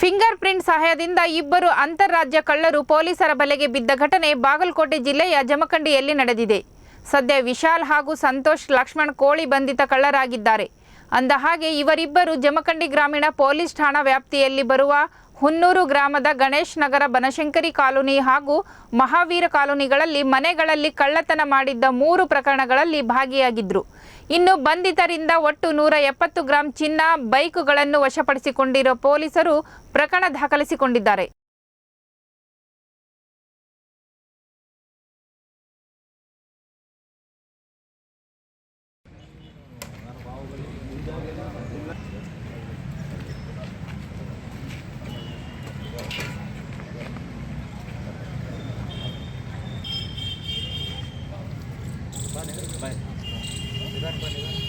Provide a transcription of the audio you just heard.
Finger print ಸಹಾಯದಿಂದ ಇಬ್ಬರು ಅಂತಾರಾಜ್ಯ ಕಳ್ಳರು ಪೊಲೀಸರ ಬಲೆಗೆ ಬಿದ್ದ ಘಟನೆ ಬಾಗಲಕೋಟೆ ಜಿಲ್ಲೆಯ ಜಮಖಂಡಿಯಲ್ಲಿ ನಡೆದಿದೆ. ಸದ್ಯ ವಿಶಾಲ್ ಹಾಗೂ ಸಂತೋಷ್ ಲಕ್ಷ್ಮಣ್ ಕೋಳಿ ಬಂಧಿತ ಕಳ್ಳರಾಗಿದ್ದಾರೆ. ಅಂದ ಹಾಗೆ ಇವರಿಬ್ಬರು ಜಮಖಂಡಿ ಗ್ರಾಮೀಣ ಪೊಲೀಸ್ ಠಾಣಾ ವ್ಯಾಪ್ತಿಯಲ್ಲಿ ಬರುವ ಹುನ್ನೂರು ಗ್ರಾಮದ ಗಣೇಶ್ ನಗರ ಬನಶಂಕರಿ ಕಾಲೋನಿ ಹಾಗೂ ಮಹಾವೀರ ಕಾಲೋನಿಗಳಲ್ಲಿ ಮನೆಗಳಲ್ಲಿ ಕಳ್ಳತನ ಮಾಡಿದ್ದ ಮೂರು ಪ್ರಕರಣಗಳಲ್ಲಿ ಭಾಗಿಯಾಗಿದ್ದರು ಇನ್ನು ಬಂಧಿತರಿಂದ ಒಟ್ಟು ನೂರ ಎಪ್ಪತ್ತು ಗ್ರಾಂ ಚಿನ್ನ, ಬೈಕುಗಳನ್ನು ವಶಪಡಿಸಿಕೊಂಡಿರೋ ಪೊಲೀಸರು ಪ್ರಕರಣ ದಾಖಲಿಸಿಕೊಂಡಿದ್ದಾರೆ. 来。